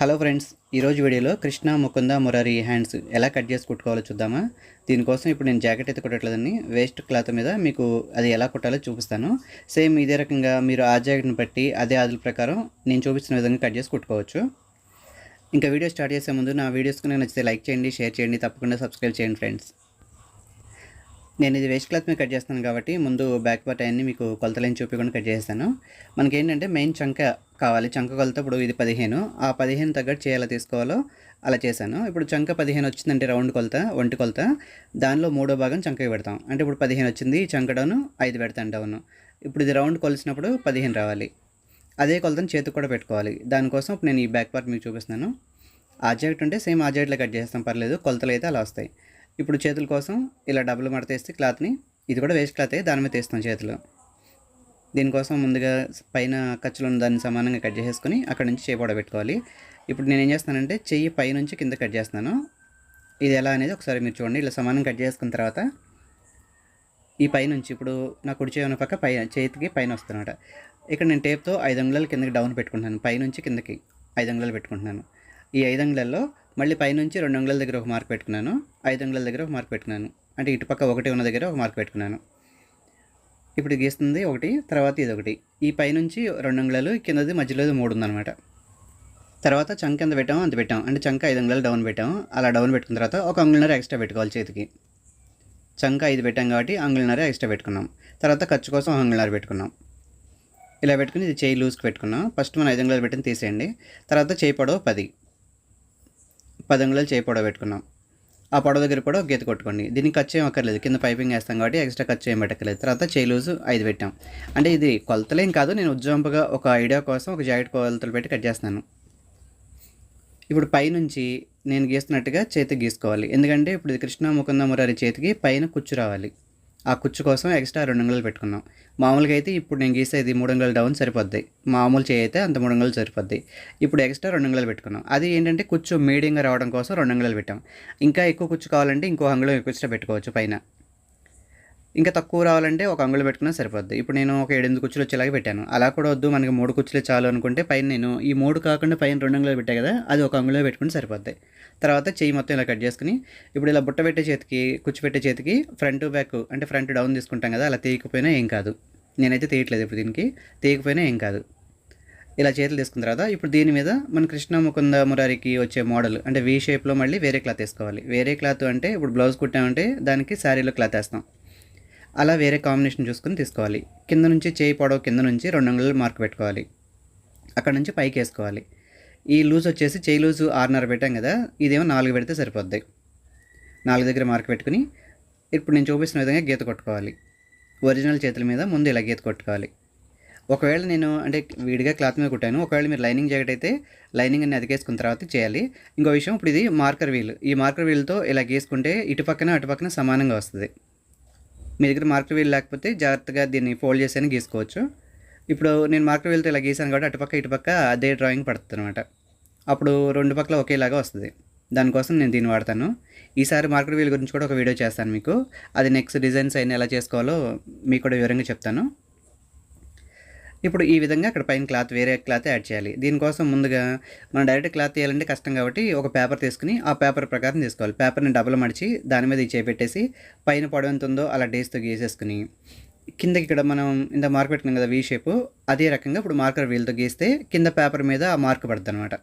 Hello friends ఈరోజు వీడియోలో Krishna Mukunda Murari hands ఎలా కట్ చేసి కుట్టుకోవాలో చూద్దామా? దీనికోసం ఇప్పుడు నేను జాకెట్ అయితే కుట్టట్లేదని వేస్ట్ క్లాత్ మీద మీకు అది ఎలా కుట్టాలో చూపిస్తాను. సేమ్ ఇదే రకంగా మీరు ఆ జాకెట్ని బట్టి అదే ఆదుల ప్రకారం నేను చూపిస్తున్న విధంగా కట్ చేసి కుట్టుకోవచ్చు. ఇంకా వీడియో స్టార్ట్ చేసే ముందు నా వీడియోస్కి నేను నచ్చితే లైక్ చేయండి షేర్ చేయండి తప్పకుండా సబ్స్క్రైబ్ చేయండి ఫ్రెండ్స్. నేను ఇది వేస్ట్ క్లాత్ మీద కట్ చేస్తాను కాబట్టి ముందు బ్యాక్ పార్ట్ అన్ని మీకు కొలతలేని చూపించకుండా కట్ చేస్తాను మనకి ఏంటంటే మెయిన్ చంక కావాలి. చంక కొలత ఇప్పుడు ఇది పదిహేను. ఆ పదిహేను తగ్గట్టు చేయాలా తీసుకోవాలో అలా చేశాను. ఇప్పుడు చంక పదిహేను వచ్చిందంటే రౌండ్ కొలత ఒంటి కొలత. దానిలో మూడో భాగం చంకకి పెడతాం. అంటే ఇప్పుడు పదిహేను వచ్చింది ఈ చంక డౌను ఐదు పెడతాను డౌను. ఇప్పుడు ఇది రౌండ్ కొలిసినప్పుడు పదిహేను రావాలి. అదే కొలతను చేతికి కూడా పెట్టుకోవాలి. దానికోసం ఇప్పుడు నేను ఈ బ్యాక్ పార్ట్ మీకు చూపిస్తున్నాను. ఆ జాకెట్ ఉంటే సేమ్ ఆ జాకెట్లో కట్ చేస్తాం పర్లేదు. కొలతలు అయితే అలా వస్తాయి. ఇప్పుడు చేతుల కోసం ఇలా డబ్బులు మడతేస్తే క్లాత్ని ఇది కూడా వేస్ట్ క్లాతే దాని మీద తీస్తాం చేతిలో. దీనికోసం ముందుగా పైన ఖర్చులు ఉన్న దాన్ని సమానంగా కట్ చేసేసుకొని అక్కడ నుంచి చేపడ పెట్టుకోవాలి. ఇప్పుడు నేను ఏం చేస్తానంటే చెయ్యి పై నుంచి కింద కట్ చేస్తున్నాను. ఇది ఎలా అనేది ఒకసారి మీరు చూడండి. ఇలా సమానం కట్ చేసుకున్న తర్వాత ఈ పైనుంచి ఇప్పుడు నా కుడి చేయి ఉన్న పక్క పై చేతికి పైన వస్తుందన్నమాట. ఇక్కడ నేను టేప్తో ఐదు అంగుళాలు కిందకి డౌన్ పెట్టుకుంటున్నాను. పైనుంచి కిందకి ఐదు అంగుళాలు పెట్టుకుంటున్నాను. ఈ ఐదు అంగుళాల్లో మళ్ళీ పైనుంచి రెండు అంగుళాల దగ్గర ఒక మార్క్ పెట్టుకున్నాను. ఐదు అంగుళాల దగ్గర ఒక మార్క్ పెట్టుకున్నాను. అంటే ఇటుపక్క ఒకటి ఉన్న దగ్గర ఒక మార్క్ పెట్టుకున్నాను. ఇప్పుడు గీస్తుంది ఒకటి తర్వాత ఇది ఒకటి ఈ పైనుంచి రెండు అంగుళాలు కిందది మధ్యలో మూడు ఉందన్నమాట తర్వాత చంక ఎంత పెట్టాము అంత పెట్టాం. అంటే చంక ఐదు అంగుళాలు డౌన్ పెట్టాము అలా డౌన్ పెట్టుకున్న తర్వాత ఒక అంగుళనర ఎక్స్ట్రా పెట్టుకోవాలి చేతికి. చంక ఐదు పెట్టాం కాబట్టి అంగుళనర ఎక్స్ట్రా పెట్టుకున్నాం. తర్వాత ఖర్చు కోసం అంగుళనర పెట్టుకున్నాం. ఇలా పెట్టుకుని ఇది చేయి లూజ్కి పెట్టుకున్నాం. ఫస్ట్ మనం ఐదు అంగుళాలు పెట్టిన తీసేయండి. తర్వాత చేయి పొడవు పది. పది అంగుళాలు చేయి పొడవు పెట్టుకున్నాం. ఆ పొడవు దగ్గర కూడా గీత కొట్టుకోండి. దీనికి ఖర్చు ఏం అక్కర్లేదు కింద పైపింగ్ వేస్తాం కాబట్టి ఎక్స్ట్రా ఖర్చు ఏం పెట్టక్కర్లేదు తర్వాత చేయి లూజు ఐదు పెట్టాం. అంటే ఇది కొలతలేం కాదు. నేను ఉజ్జంపుగా ఒక ఐడియా కోసం ఒక జాకెట్ కొలతలు పెట్టి కట్ చేస్తున్నాను. ఇప్పుడు పైనుంచి నేను గీస్తున్నట్టుగా చేతికి గీసుకోవాలి. ఎందుకంటే ఇప్పుడు ఇది కృష్ణ ముకుంద మురారి చేతికి పైన కుచ్చు రావాలి. ఆ కుచ్చు కోసం ఎక్స్ట్రా రెండు అంగుళాలు పెట్టుకున్నాం. మామూలుగా అయితే ఇప్పుడు నేను గీసేది మూడు అంగుళాలు డౌన్ సరిపోద్ది. మామూలు చేయి అయితే అంత మూడు అంగుళాలు సరిపోద్ది. ఇప్పుడు ఎక్స్ట్రా రెండు అంగుళాలు పెట్టుకున్నాం. అది ఏంటంటే కుచ్చు మీడియంగా రావడం కోసం రెండు అంగుళాలు పెట్టాం. ఇంకా ఎక్కువ కుచ్చు కావాలంటే ఇంకో అంగుళం ఎక్కువ ఎక్స్ట్రా పెట్టుకోవచ్చు పైన. ఇంకా తక్కువ రావాలంటే ఒక అంగుళం పెట్టుకున్నా సరిపోద్ది. ఇప్పుడు నేను ఒక ఏడెనిమిది కుర్చీలు వచ్చేలాగా పెట్టాను. అలా కూడా వద్దు మనకి మూడు కుర్చీలు చాలు అనుకుంటే పైన నేను ఈ మూడు కాకుండా పైన రెండు అంగుళాలు పెట్టా కదా అది ఒక అంగుళం పెట్టుకుని సరిపోద్ది. తర్వాత చెయ్యి మొత్తం ఇలా కట్ చేసుకుని ఇప్పుడు ఇలా బుట్ట పెట్టే చేతికి కుచ్చు పెట్టే చేతికి ఫ్రంట్ బ్యాక్ అంటే ఫ్రంట్ డౌన్ తీసుకుంటాం కదా అలా తీయకపోయినా ఏం కాదు. నేనైతే తీయట్లేదు ఇప్పుడు దీనికి. తీయకపోయినా ఏం కాదు. ఇలా చేతులు తీసుకున్న తర్వాత ఇప్పుడు దీని మీద మన కృష్ణ ముకుంద మురారికి వచ్చే మోడల్ అంటే వీ షేప్లో మళ్ళీ వేరే క్లాత్ వేసుకోవాలి. వేరే క్లాత్ అంటే ఇప్పుడు బ్లౌజ్ కుట్టామంటే దానికి శారీలో క్లాత్ వేస్తాం. అలా వేరే కాంబినేషన్ చూసుకుని తీసుకోవాలి. కింద నుంచి చేయి పొడవు కింద నుంచి రెండు అంగుళాలు మార్క్ పెట్టుకోవాలి. అక్కడ నుంచి పైకి వేసుకోవాలి. ఈ లూజ్ వచ్చేసి చేయి లూజు ఆరున్నర పెట్టాం కదా ఇదేమో నాలుగు పెడితే సరిపోద్ది. నాలుగు దగ్గర మార్క్ పెట్టుకుని ఇప్పుడు నేను చూపిస్తున్న విధంగా గీత కొట్టుకోవాలి. ఒరిజినల్ చేతుల మీద ముందు ఇలా గీత కొట్టుకోవాలి. ఒకవేళ నేను అంటే విడిగా క్లాత్ మీద కుట్టాను ఒకవేళ మీరు లైనింగ్ జాకెట్ అయితే లైనింగ్ అన్ని అతికేసుకున్న తర్వాత చేయాలి. ఇంకో విషయం ఇప్పుడు ఇది మార్కర్ వీల్ ఈ మార్కర్ వీల్తో ఇలా గీసుకుంటే ఇటు పక్కన అటు పక్కన సమానంగా వస్తుంది. మీ దగ్గర మార్కర్ వీల్ లేకపోతే జాగ్రత్తగా దీన్ని ఫోల్డ్ చేసి గీసుకోవచ్చు. ఇప్పుడు నేను మార్కర్ వీల్తో ఇలా గీసాను కాబట్టి అటుపక్క ఇటుపక్క అదే డ్రాయింగ్ పడుతుంది అనమాట అప్పుడు రెండు పక్కల ఒకేలాగా వస్తుంది. దానికోసం నేను దీన్ని వాడతాను. ఈసారి మార్కెట్ వీల్ గురించి కూడా ఒక వీడియో చేస్తాను మీకు. అది నెక్స్ట్ డిజైన్స్ అయినా ఎలా చేసుకోవాలో మీకు కూడా వివరంగా చెప్తాను. ఇప్పుడు ఈ విధంగా అక్కడ పైన క్లాత్ వేరే క్లాత్ యాడ్ చేయాలి. దీనికోసం ముందుగా మనం డైరెక్ట్ క్లాత్ వేయాలంటే కష్టం కాబట్టి ఒక పేపర్ తీసుకుని ఆ పేపర్ ప్రకారం తీసుకోవాలి. పేపర్ని డబుల్ మడిచి దాని మీద చేపెట్టేసి పైన పొడవు ఎంత ఉందో అలా డేస్తో గీసేసుకుని కిందకి ఇక్కడ మనం ఇంత మార్క్ పెట్టుకున్నాం కదా వీ షేప్ అదే రకంగా ఇప్పుడు మార్కర్ వీల్తో గీస్తే కింద పేపర్ మీద ఆ మార్క్ పడుతుంది అనమాట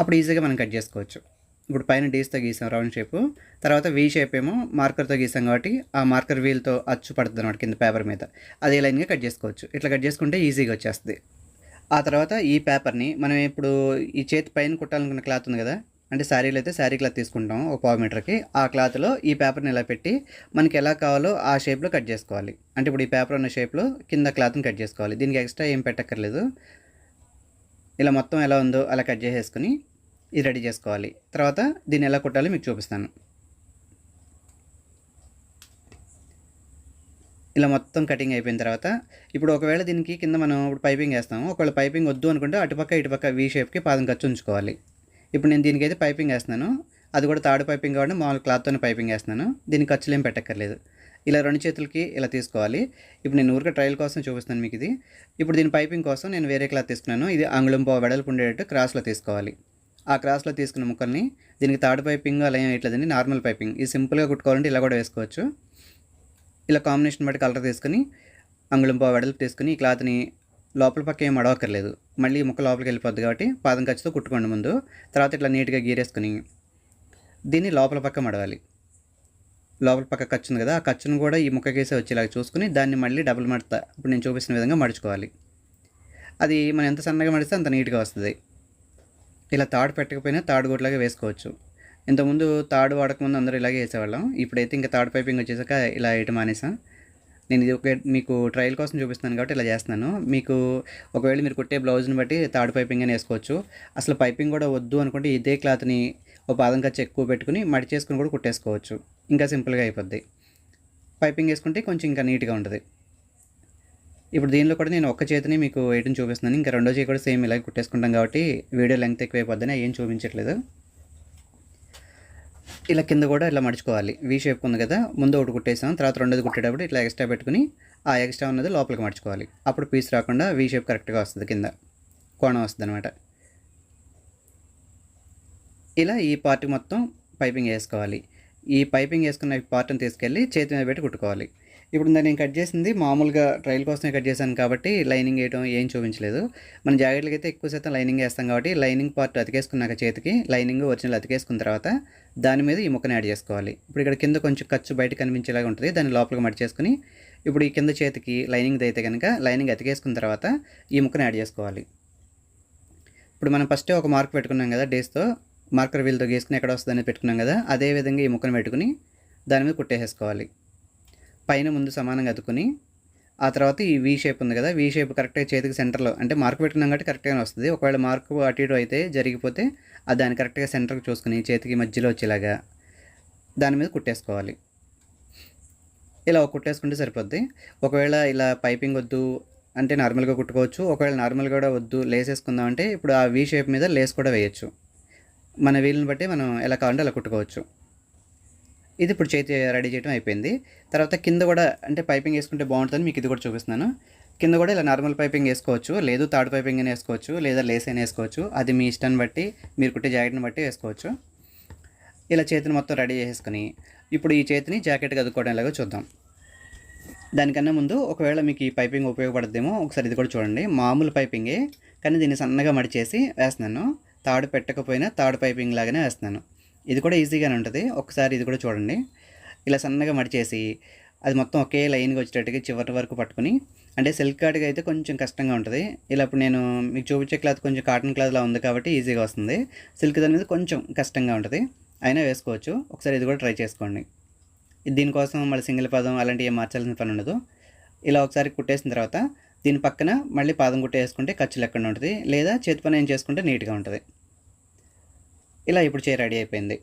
అప్పుడు ఈజీగా మనం కట్ చేసుకోవచ్చు. ఇప్పుడు పైన డీస్తో గీసాం రౌండ్ షేప్. తర్వాత వీ షేప్ ఏమో మార్కర్తో గీసాం కాబట్టి ఆ మార్కర్ వీల్తో అచ్చు పడుతుంది అనమాట కింద పేపర్ మీద. అదే లైన్గా కట్ చేసుకోవచ్చు. ఇట్లా కట్ చేసుకుంటే ఈజీగా వచ్చేస్తుంది. ఆ తర్వాత ఈ పేపర్ని మనం ఇప్పుడు ఈ చేతి పైన కుట్టాలనుకున్న క్లాత్ ఉంది కదా అంటే శారీలు అయితే శారీ క్లాత్ తీసుకుంటాం ఒక పావు మీటర్కి. ఆ క్లాత్లో ఈ పేపర్ని ఇలా పెట్టి మనకి ఎలా కావాలో ఆ షేప్లో కట్ చేసుకోవాలి. అంటే ఇప్పుడు ఈ పేపర్ ఉన్న షేప్లో కింద క్లాత్ని కట్ చేసుకోవాలి. దీనికి ఎక్స్ట్రా ఏం పెట్టక్కర్లేదు. ఇలా మొత్తం ఎలా ఉందో అలా కట్ చేసేసుకుని ఇది రెడీ చేసుకోవాలి. తర్వాత దీన్ని ఎలా కుట్టాలో మీకు చూపిస్తాను. ఇలా మొత్తం కటింగ్ అయిపోయిన తర్వాత ఇప్పుడు ఒకవేళ దీనికి కింద మనం ఇప్పుడు పైపింగ్ వేస్తాము. ఒకవేళ పైపింగ్ వద్దు అనుకుంటే అటుపక్క ఇటుపక్క వీ షేప్కి పాదం ఖర్చు ఉంచుకోవాలి. ఇప్పుడు నేను దీనికైతే పైపింగ్ వేస్తున్నాను. అది కూడా తాడు పైపింగ్ కాబట్టి మామూలు క్లాత్తోనే పైపింగ్ వేస్తున్నాను. దీనికి ఖర్చులు ఏం పెట్టక్కర్లేదు. ఇలా రెండు చేతులకి ఇలా తీసుకోవాలి. ఇప్పుడు నేను ఊరికే ట్రయల్ కోసం చూపిస్తాను మీకు ఇది. ఇప్పుడు దీని పైపింగ్ కోసం నేను వేరే క్లాత్ తీసుకున్నాను. ఇది అంగుళం పో వెడల్పు ఉండేటట్టు క్రాస్లో తీసుకోవాలి. ఆ క్రాస్లో తీసుకున్న ముక్కల్ని దీనికి థర్డ్ పైపింగ్ అలా ఏం వేయట్లేదండి నార్మల్ పైపింగ్. ఇది సింపుల్గా కుట్టుకోవాలంటే ఇలా కూడా వేసుకోవచ్చు. ఇలా కాంబినేషన్ బట్టి కలర్ తీసుకుని అంగుళం పావు వెడల్పు తీసుకుని ఈ క్లాత్ని లోపల పక్క ఏం అడవక్కర్లేదు. మళ్ళీ ముక్క లోపలికి వెళ్ళిపోద్ది కాబట్టి పాదం ఖర్చుతో కుట్టుకోండి ముందు. తర్వాత ఇట్లా నీట్గా గీరేసుకుని దీన్ని లోపల పక్క మడవాలి. లోపల పక్క ఖర్చు కదా ఆ ఖర్చును కూడా ఈ ముక్కకేసే వచ్చేలాగా చూసుకుని దాన్ని మళ్ళీ డబుల్ మడత ఇప్పుడు నేను చూపిస్తున్న విధంగా మడుచుకోవాలి. అది మనం ఎంత సన్నగా మడిస్తే అంత నీట్గా వస్తుంది. ఇలా తాడు పెట్టకపోయినా తాడు గుట్లాగా వేసుకోవచ్చు. ఇంతకుముందు తాడు వాడకముందు అందరూ ఇలాగే వేసేవాళ్ళం ఇప్పుడైతే ఇంకా తాడు పైపింగ్ వచ్చేసాక ఇలా వేయటం మానేసాం. నేను ఇది ఒక మీకు ట్రయల్ కోసం చూపిస్తున్నాను కాబట్టి ఇలా చేస్తున్నాను. మీకు ఒకవేళ మీరు కుట్టే బ్లౌజ్ని బట్టి తాడు పైపింగ్ అని వేసుకోవచ్చు. అసలు పైపింగ్ కూడా వద్దు అనుకుంటే ఇదే క్లాత్ని ఒక పాదం ఖర్చు ఎక్కువ పెట్టుకుని మడి చేసుకుని కూడా కుట్టేసుకోవచ్చు. ఇంకా సింపుల్గా అయిపోద్ది. పైపింగ్ వేసుకుంటే కొంచెం ఇంకా నీట్గా ఉంటుంది. ఇప్పుడు దీనిలో కూడా నేను ఒక్క చేతిని మీకు వేయటం చూపిస్తున్నాను. ఇంకా రెండో చేయి కూడా సేమ్ ఇలాగే కుట్టేసుకుంటాం కాబట్టి వీడియో లెంగ్త్ ఎక్కువైపోద్దని ఏం చూపించట్లేదు. ఇలా కింద కూడా ఇలా మడుచుకోవాలి. వీ షేప్ ఉంది కదా ముందు ఒకటి కుట్టేసాం తర్వాత రెండోది కుట్టేటప్పుడు ఇట్లా ఎక్స్ట్రా పెట్టుకుని ఆ ఎక్స్ట్రా ఉన్నది లోపలికి మడుచుకోవాలి. అప్పుడు పీస్ రాకుండా వీ షేప్ కరెక్ట్గా వస్తుంది కింద. కోణం వస్తుంది అనమాట ఇలా ఈ పార్ట్ మొత్తం పైపింగ్ వేసుకోవాలి. ఈ పైపింగ్ వేసుకున్న పార్ట్ని తీసుకెళ్ళి చేతి మీద పెట్టి కుట్టుకోవాలి. ఇప్పుడు నేను కట్ చేసింది మామూలుగా ట్రయల్ కోసమే కట్ చేశాను కాబట్టి లైనింగ్ వేయడం ఏం చూపించలేదు. మన జాకెట్లకి అయితే ఎక్కువ శాతం లైనింగ్ వేస్తాం కాబట్టి లైనింగ్ పార్ట్ అతికేసుకున్నాక చేతికి లైనింగ్ ఒరిజినల్ అతికేసుకున్న తర్వాత దాని మీద ఈ ముక్కని యాడ్ చేసుకోవాలి. ఇప్పుడు ఇక్కడ కింద కొంచెం ఖర్చు బయట కనిపించేలాగా ఉంటుంది దాన్ని లోపలికి మడి చేసుకుని ఇప్పుడు ఈ కింద చేతికి లైనింగ్ అయితే కనుక లైనింగ్ అతికేసుకున్న తర్వాత ఈ ముక్కను యాడ్ చేసుకోవాలి. ఇప్పుడు మనం ఫస్ట్ ఒక మార్క్ పెట్టుకున్నాం కదా డేస్తో మార్కర్ వీల్తో గీసుకుని ఎక్కడ వస్తుందని పెట్టుకున్నాం కదా అదే విధంగా ఈ ముక్కను పెట్టుకుని దాని మీద కుట్టేసేసుకోవాలి. పైన ముందు సమానంగా అతుకుని ఆ తర్వాత ఈ వీ షేప్ ఉంది కదా వీ షేప్ కరెక్ట్గా చేతికి సెంటర్లో అంటే మార్క్ పెట్టుకున్నాం కాబట్టి కరెక్ట్గానే వస్తుంది. ఒకవేళ మార్క్ అటు ఇటు అయితే జరిగిపోతే అది దాన్ని కరెక్ట్గా సెంటర్కి చూసుకుని చేతికి మధ్యలో వచ్చేలాగా దాని మీద కుట్టేసుకోవాలి. ఇలా కుట్టేసుకుంటే సరిపోద్ది. ఒకవేళ ఇలా పైపింగ్ వద్దు అంటే నార్మల్గా కుట్టుకోవచ్చు. ఒకవేళ నార్మల్గా కూడా వద్దు లేస్ వేసుకుందాం అంటే ఇప్పుడు ఆ వీ షేప్ మీద లేస్ కూడా వేయచ్చు. మన వీలుని బట్టి మనం ఎలా కావాలంటే అలా కుట్టుకోవచ్చు. ఇది ఇప్పుడు చేతి రెడీ చేయడం అయిపోయింది. తర్వాత కింద కూడా అంటే పైపింగ్ వేసుకుంటే బాగుంటుందని మీకు ఇది కూడా చూపిస్తున్నాను. కింద కూడా ఇలా నార్మల్ పైపింగ్ వేసుకోవచ్చు లేదు థర్డ్ పైపింగ్ అని వేసుకోవచ్చు లేదా లేస్ అయినా వేసుకోవచ్చు. అది మీ ఇష్టాన్ని బట్టి మీరు కుట్టే జాకెట్ని బట్టి వేసుకోవచ్చు. ఇలా చేతిని మొత్తం రెడీ చేసుకుని ఇప్పుడు ఈ చేతిని జాకెట్కి అదుకోవడం ఎలాగో చూద్దాం. దానికన్నా ముందు ఒకవేళ మీకు ఈ పైపింగ్ ఉపయోగపడద్దేమో ఒకసారి ఇది కూడా చూడండి. మామూలు పైపింగే కానీ దీన్ని సన్నగా మడిచేసి వేస్తున్నాను. తాడు పెట్టకపోయినా తాడు పైపింగ్ లాగానే వేస్తున్నాను. ఇది కూడా ఈజీగానే ఉంటుంది. ఒకసారి ఇది కూడా చూడండి. ఇలా సన్నగా మడిచేసి అది మొత్తం ఒకే లైన్గా వచ్చేటట్టుగా చివరి వరకు పట్టుకుని అంటే సిల్క్ కార్డ్గా అయితే కొంచెం కష్టంగా ఉంటుంది. ఇలా ఇప్పుడు నేను మీకు చూపించే క్లాత్ కొంచెం కాటన్ క్లాత్లా ఉంది కాబట్టి ఈజీగా వస్తుంది. సిల్క్ దాని మీద కొంచెం కష్టంగా ఉంటుంది. అయినా వేసుకోవచ్చు. ఒకసారి ఇది కూడా ట్రై చేసుకోండి. దీనికోసం మళ్ళీ సింగిల్ పాదం అలాంటివి ఏం మార్చాల్సిన పని ఉండదు. ఇలా ఒకసారి కుట్టేసిన తర్వాత దీని పక్కన మళ్ళీ పాదం కుట్టేసుకుంటే ఖర్చు లెక్కన ఉంటుంది? లేదా చేతి పని ఏం చేసుకుంటే నీట్గా ఉంటుంది. ఇలా ఇప్పుడు చే రెడీ అయిపోయింది.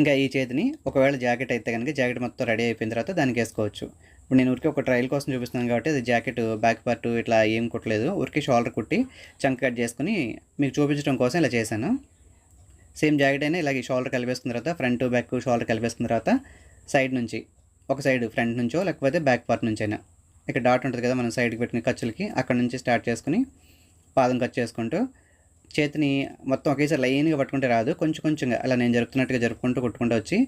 ఇంకా ఈ చేతిని ఒకవేళ జాకెట్ అయితే కనుక జాకెట్ మొత్తం రెడీ అయిపోయిన తర్వాత దానికి వేసుకోవచ్చు. ఇప్పుడు నేను ఊరికి ఒక ట్రయల్ కోసం చూపిస్తున్నాను కాబట్టి అది జాకెట్ బ్యాక్ పార్ట్ ఇట్లా ఏం కుట్టలేదు. ఊరికి షోల్డర్ కుట్టి చంక్ కట్ చేసుకుని మీకు చూపించడం కోసం ఇలా చేశాను. సేమ్ జాకెట్ అయినా ఇలాగే షోల్డర్ కలిపేసుకున్న తర్వాత ఫ్రంట్ బ్యాక్ షోల్డర్ కలిపేసుకున్న తర్వాత సైడ్ నుంచి ఒక సైడ్ ఫ్రంట్ నుంచో లేకపోతే బ్యాక్ పార్ట్ నుంచి అయినా ఇక్కడ డాట్ ఉంటుంది కదా మనం సైడ్కి పెట్టిన ఖర్చులకి అక్కడ నుంచి స్టార్ట్ చేసుకుని పాదం కట్ చేసుకుంటూ చేతిని మొత్తం ఒకేసారి లైన్గా పట్టుకుంటే రాదు. కొంచెం కొంచెంగా అలా నేను జరుపుతున్నట్టుగా జరుపుకుంటూ కొట్టుకుంటూ వచ్చి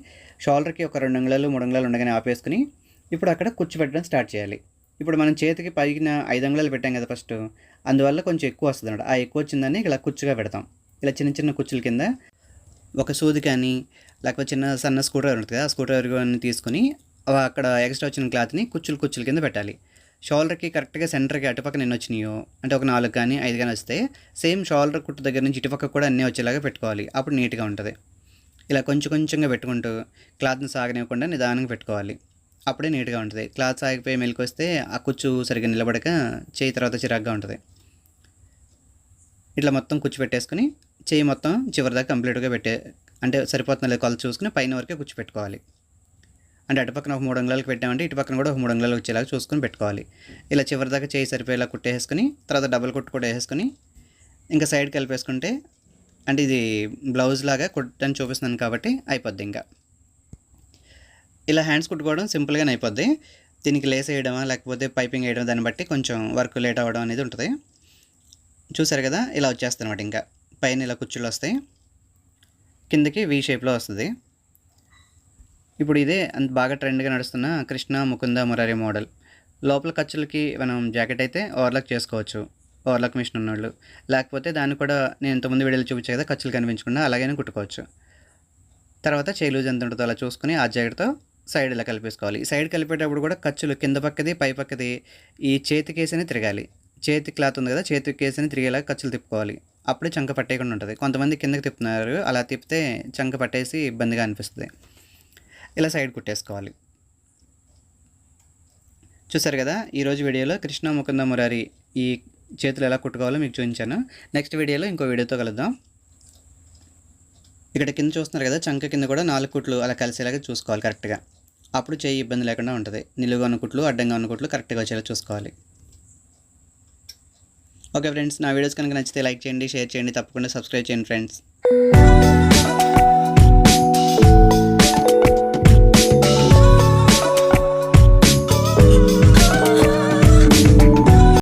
షోల్డర్కి ఒక రెండు అంగుళాలు మూడు అంగుళాలు ఉండగానే ఆపేసుకుని ఇప్పుడు అక్కడ కూర్చోబెట్టడం పెట్టడం స్టార్ట్ చేయాలి. ఇప్పుడు మనం చేతికి పైన ఐదు అంగుళాలు పెట్టాం కదా ఫస్ట్. అందువల్ల కొంచెం ఎక్కువ వస్తుంది అన్నమాట ఆ ఎక్కువ వచ్చిందని ఇలా కుచ్చుగా పెడతాం. ఇలా చిన్న చిన్న కుచ్చుల కింద ఒక సూది కానీ లేకపోతే చిన్న సన్న స్కూటర్ డ్రైవర్ ఉంటుంది కదా ఆ స్కూటర్ డ్రైవర్ కానీ తీసుకుని అక్కడ ఎక్స్ట్రా వచ్చిన క్లాత్ని కుచ్చులు కుచ్చుల కింద పెట్టాలి. షోల్డర్కి కరెక్ట్గా సెంటర్కి అటుపక్క నేను వచ్చినాయో అంటే ఒక నాలుగు కానీ ఐదు కానీ వస్తే సేమ్ షోల్డర్ కుట్టు దగ్గర నుంచి ఇటుపక్క కూడా అన్నీ వచ్చేలాగా పెట్టుకోవాలి. అప్పుడు నీట్గా ఉంటుంది. ఇలా కొంచెం కొంచెంగా పెట్టుకుంటూ క్లాత్ని సాగనివ్వకుండా నిదానంగా పెట్టుకోవాలి. అప్పుడే నీట్గా ఉంటుంది. క్లాత్ సాగిపోయి మెలికి వస్తే ఆ కుచ్చు సరిగ్గా నిలబడక చేయి తర్వాత చిరాగ్గా ఉంటుంది. ఇట్లా మొత్తం కుచ్చు పెట్టేసుకుని చేయి మొత్తం చివరి దాకా కంప్లీట్గా పెట్టే అంటే సరిపోతున్న లేదు కొలత చూసుకుని పైన వరకే కుచ్చు పెట్టుకోవాలి. అంటే అటు పక్కన ఒక మూడు అంగుళాలకు పెట్టామంటే ఇటు పక్కన కూడా ఒక మూడు అంగుళాలు వచ్చేలాగా చూసుకొని పెట్టుకోవాలి. ఇలా చివరి దాకా చేయి సరిపోయేలా కుట్టేసుకుని తర్వాత డబల్ కుట్టు కూడా వేసుకొని ఇంకా సైడ్ కలిపేసుకుంటే అంటే ఇది బ్లౌజ్ లాగా కుట్టని చూపిస్తున్నాను కాబట్టి అయిపోద్ది ఇంకా. ఇలా హ్యాండ్స్ కుట్టుకోవడం సింపుల్గానే అయిపోద్ది. దీనికి లేస్ వేయడమా లేకపోతే పైపింగ్ వేయడం దాన్ని బట్టి కొంచెం వర్క్ లేట్ అవ్వడం అనేది ఉంటుంది. చూసారు కదా ఇలా వచ్చేస్తుంది అనమాట ఇంకా. పైన ఇలా కుచ్చులు వస్తాయి. కిందకి వీ షేప్లో వస్తుంది. ఇప్పుడు ఇదే అంత బాగా ట్రెండ్గా నడుస్తున్న కృష్ణ ముకుంద మురారి మోడల్. లోపల ఖర్చులకి మనం జాకెట్ అయితే ఓవర్లాక్ చేసుకోవచ్చు. ఓవర్లాక్ మిషన్ ఉన్నోళ్ళు. లేకపోతే దాన్ని కూడా నేను ఇంతకుముందు వీడియోలు చూపించే కదా ఖర్చులు కనిపించకుండా అలాగైనా కుట్టుకోవచ్చు. తర్వాత చేలూజ్ ఎంత ఉంటుందో అలా చూసుకుని ఆ జాకెట్తో సైడ్ ఇలా కలిపేసుకోవాలి. ఈ సైడ్ కలిపేటప్పుడు కూడా ఖర్చులు కింద పక్కది పై పక్కది ఈ చేతి కేసుని తిరగాలి. చేతి క్లాత్ ఉంది కదా చేతి కేసుని తిరిగేలా ఖర్చులు తిప్పుకోవాలి. అప్పుడే చంక పట్టేయకుండా ఉంటుంది. కొంతమంది కిందకి తిప్పుతున్నారు అలా తిప్పితే చంక పట్టేసి ఇబ్బందిగా అనిపిస్తుంది. ఇలా సైడ్ కుట్టేసుకోవాలి. చూసారు కదా ఈరోజు వీడియోలో కృష్ణ ముకుంద మురారి ఈ చేతులు ఎలా కుట్టుకోవాలో మీకు చూపించాను. నెక్స్ట్ వీడియోలో ఇంకో వీడియోతో కలుద్దాం. ఇక్కడ కింద చూస్తున్నారు కదా చంక కింద కూడా నాలుగు కుట్లు అలా కలిసేలాగా చూసుకోవాలి కరెక్ట్గా. అప్పుడు చేయి ఇబ్బంది లేకుండా ఉంటుంది. నిలువుగా ఉన్న కుట్లు అడ్డంగా ఉన్న కుట్లు కరెక్ట్గా వచ్చేలా చూసుకోవాలి. ఓకే ఫ్రెండ్స్ నా వీడియోస్ కనుక నచ్చితే లైక్ చేయండి షేర్ చేయండి తప్పకుండా సబ్స్క్రైబ్ చేయండి ఫ్రెండ్స్.